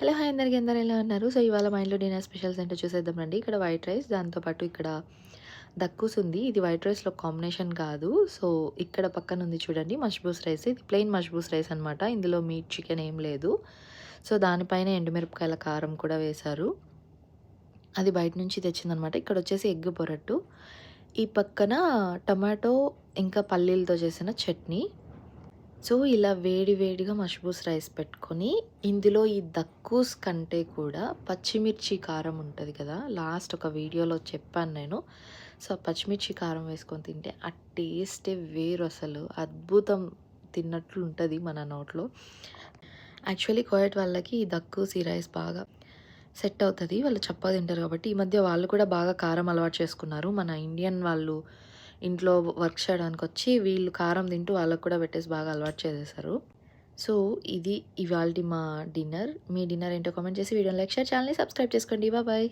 Hello hi అందరికీ. అందరూ ఎలా ఉన్నారు? సో ఇవాళ మా ఇంట్లో డిన్నర్ స్పెషల్స్ ఏంటో చూసేద్దాం రండి. ఇక్కడ వైట్ రైస్ దాంతోపాటు ఇక్కడ దక్కుస్ ఉంది. ఇది వైట్ రైస్లో కాంబినేషన్ కాదు. సో ఇక్కడ పక్కన ఉంది చూడండి మష్బూస్ రైస్. ఇది ప్లెయిన్ మష్బూస్ రైస్ అనమాట ఇందులో మీట్ చికెన్ ఏం లేదు. సో దానిపైన ఎండుమిరపకాయల కారం కూడా వేశారు. అది బయట నుంచి తెచ్చిందనమాట ఇక్కడ వచ్చేసి ఎగ్ పొరట్టు. ఈ పక్కన టమాటో ఇంకా పల్లీలతో చేసిన చట్నీ. సో ఇలా వేడి వేడిగా మష్బూస్ రైస్ పెట్టుకొని ఇందులో ఈ దక్కూస్ కంటే కూడా పచ్చిమిర్చి కారం ఉంటుంది కదా లాస్ట్ ఒక వీడియోలో చెప్పాను నేను. సో ఆ పచ్చిమిర్చి కారం వేసుకొని తింటే ఆ టేస్టే వేరు అసలు. అద్భుతం తిన్నట్లు ఉంటుంది మన నోట్లో. యాక్చువల్లీ కోయట్ వాళ్ళకి ఈ దక్కూస్ ఈ రైస్ బాగా సెట్ అవుతుంది. వాళ్ళు చప్పగా తింటారు కాబట్టి ఈ మధ్య వాళ్ళు కూడా బాగా కారం అలవాటు చేసుకున్నారు. మన ఇండియన్ వాళ్ళు ఇంట్లో వర్క్ చేయడానికి వచ్చి వీళ్ళు కారం తింటూ వాళ్ళకు కూడా పెట్టేసి బాగా అలవాటు చేసేసారు. సో ఇది ఇవాళ మా డిన్నర్. మీ డిన్నర్ ఏంటో కామెంట్ చేసి వీడియోని లైక్ షేర్ ఛానల్ని సబ్స్క్రైబ్ చేసుకోండి. బాయ్